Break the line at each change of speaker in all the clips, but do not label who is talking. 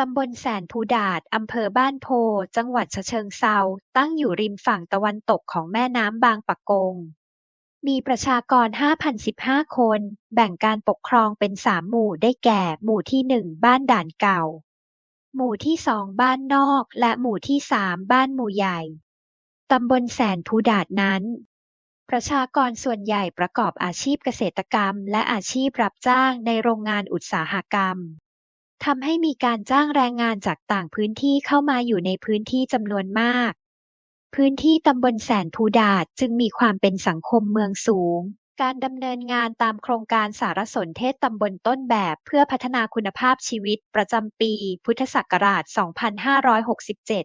ตำบลแสนภูดาดอำเภอบ้านโพ จังหวัดฉะเชิงเทรา ตั้งอยู่ริมฝั่งตะวันตกของแม่น้ำบางปะกง มีประชากร 5,015 คน แบ่งการปกครองเป็น3หมู่ได้แก่ หมู่ที่1บ้านด่านเก่า หมู่ที่2บ้านนอก และหมู่ที่3บ้านหมู่ใหญ่ ตำบลแสนภูดาดนั้น ประชากรส่วนใหญ่ประกอบอาชีพเกษตรกรรม และอาชีพรับจ้างในโรงงานอุตสาหกรรม ทำให้มีการจ้างแรงงานจากต่างพื้นที่เข้ามาอยู่ในพื้นที่จำนวนมาก พื้นที่ตำบลแสนภูดาดจึงมีความเป็นสังคมเมืองสูง การดำเนินงานตามโครงการสารสนเทศตำบลต้นแบบเพื่อพัฒนาคุณภาพชีวิตประจำปี พุทธศักราช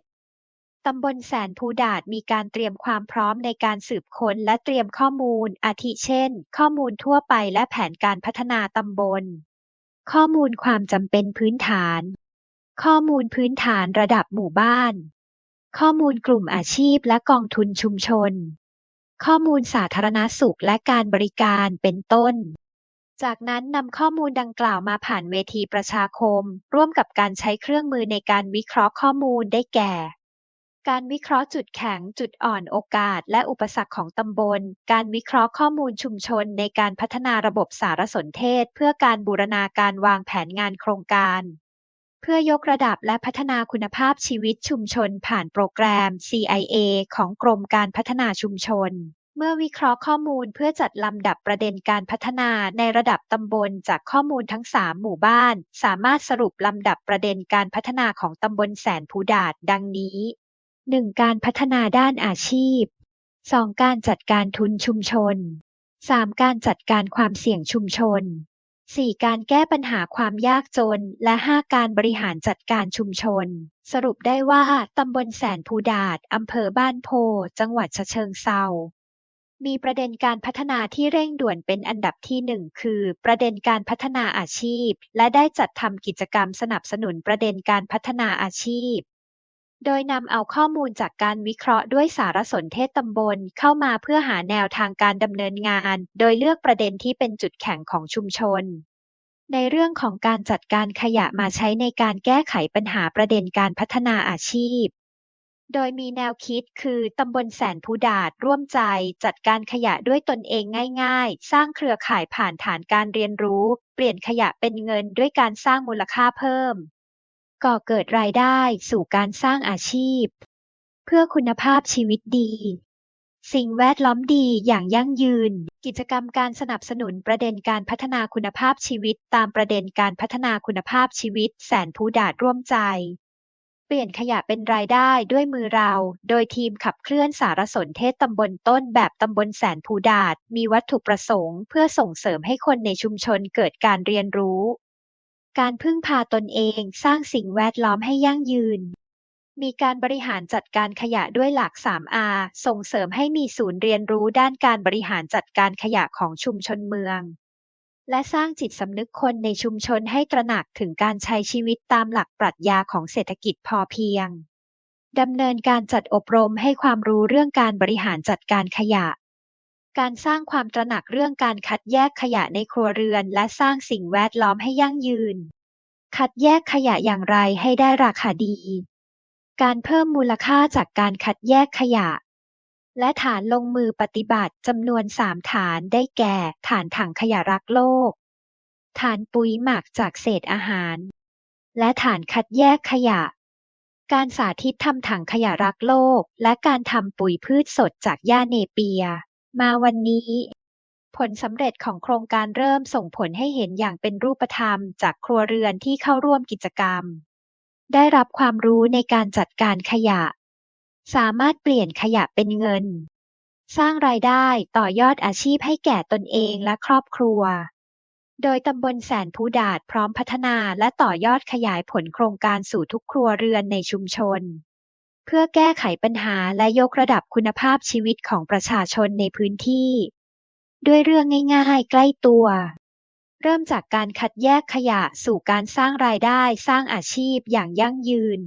2567ตำบลแสนภูดาดมีการเตรียมความพร้อมในการสืบค้นและเตรียมข้อมูล อาทิเช่น ข้อมูลทั่วไปและแผนการพัฒนาตำบล ข้อมูลความจำเป็นพื้นฐาน ข้อมูลพื้นฐานระดับหมู่บ้าน ข้อมูลกลุ่มอาชีพและกองทุนชุมชน ข้อมูลสาธารณสุขและการบริการเป็นต้น จากนั้นนำข้อมูลดังกล่าวมาผ่านเวทีประชาคม ร่วมกับการใช้เครื่องมือในการวิเคราะห์ข้อมูลได้แก่ การวิเคราะห์จุดแข็ง จุดอ่อนโอกาส และอุปสรรคของตำบล การวิเคราะห์ข้อมูลชุมชนในการพัฒนาระบบสารสนเทศ เพื่อการบูรณาการวางแผนงานโครงการ เพื่อยกระดับและพัฒนาคุณภาพชีวิตชุมชนผ่านโปรแกรม CIA ของกรมการพัฒนาชุมชนเมื่อวิเคราะห์ข้อมูลเพื่อจัดลำดับประเด็นการพัฒนาในระดับตำบลจากข้อมูลทั้ง 3 หมู่บ้าน สามารถสรุปลำดับประเด็นการพัฒนาของตำบลแสนภูดาดดังนี้ 1. การพัฒนาด้านอาชีพ 2. การจัดการทุนชุมชน 3. การจัดการความเสี่ยงชุมชน 4. การแก้ปัญหาความยากจน และ 5. การบริหารจัดการชุมชน สรุปได้ว่าตำบลแสนภูดาดอำเภอบ้านโพ จังหวัดฉะเชิงเทรามีประเด็นการพัฒนาที่เร่งด่วนเป็นอันดับที่หนึ่งคือ ประเด็นการพัฒนาอาชีพ และได้จัดทำกิจกรรมสนับสนุนประเด็นการพัฒนาอาชีพ โดยนำเอาข้อมูลจากการวิเคราะห์ด้วยสารสนเทศตำบลเข้ามาเพื่อหาแนวทางการดำเนินงาน โดยเลือกประเด็นที่เป็นจุดแข็งของชุมชน ในเรื่องของการจัดการขยะมาใช้ในการแก้ไขปัญหาประเด็นการพัฒนาอาชีพ โดยมีแนวคิดคือตำบลแสนภูดาดร่วมใจ จัดการขยะด้วยตนเองง่าย ๆ สร้างเครือข่ายผ่านฐานการเรียนรู้ เปลี่ยนขยะเป็นเงินด้วยการสร้างมูลค่าเพิ่ม ก่อเกิดรายได้สู่การสร้างอาชีพ เพื่อคุณภาพชีวิตดี สิ่งแวดล้อมดีอย่างยั่งยืน กิจกรรมการสนับสนุนประเด็นการพัฒนาคุณภาพชีวิต ตามประเด็นการพัฒนาคุณภาพชีวิต แสนภูดาดร่วมใจ เปลี่ยนขยะเป็นรายได้ด้วยมือเรา โดยทีมขับเคลื่อนสารสนเทศตำบลต้นแบบตำบลแสนภูดาดมีวัตถุประสงค์ เพื่อส่งเสริมให้คนในชุมชนเกิดการเรียนรู้ การพึ่งพาตนเองสร้างสิ่งแวดล้อมให้ยั่งยืน มีการบริหารจัดการขยะด้วยหลัก 3R ส่งเสริมให้มีศูนย์เรียนรู้ด้านการบริหารจัดการขยะของชุมชนเมือง และสร้างจิตสำนึกคนในชุมชนให้ตระหนักถึงการใช้ชีวิตตามหลักปรัชญาของเศรษฐกิจพอเพียงดำเนินการจัดอบรมให้ความรู้เรื่องการบริหารจัดการขยะ การสร้างความตระหนักเรื่องการคัดแยกขยะในครัวเรือน และสร้างสิ่งแวดล้อมให้ยั่งยืน คัดแยกขยะอย่างไรให้ได้ราคาดี การเพิ่มมูลค่าจากการคัดแยกขยะ และฐานลงมือปฏิบัติจำนวน3ฐานได้แก่ ฐานถังขยะรักโลก ฐานปุ๋ยหมักจากเศษอาหาร และฐานคัดแยกขยะการสาธิตทำถังขยะรักโลก และการทำปุ๋ยพืชสดจากหญ้าเนเปีย มาวันนี้ ผลสำเร็จของโครงการเริ่มส่งผลให้เห็นอย่างเป็นรูปธรรมจากครัวเรือนที่เข้าร่วมกิจกรรม ได้รับความรู้ในการจัดการขยะ สามารถเปลี่ยนขยะเป็นเงิน สร้างรายได้ต่อยอดอาชีพให้แก่ตนเองและครอบครัว โดยตำบลแสนภูดาดพร้อมพัฒนาและต่อยอดขยายผลโครงการสู่ทุกครัวเรือนในชุมชน เพื่อแก้ไขปัญหาและยกระดับคุณภาพชีวิตของประชาชนในพื้นที่ ด้วยเรื่องง่ายๆ ใกล้ตัว เริ่มจากการคัดแยกขยะสู่การสร้างรายได้สร้างอาชีพอย่างยั่งยืน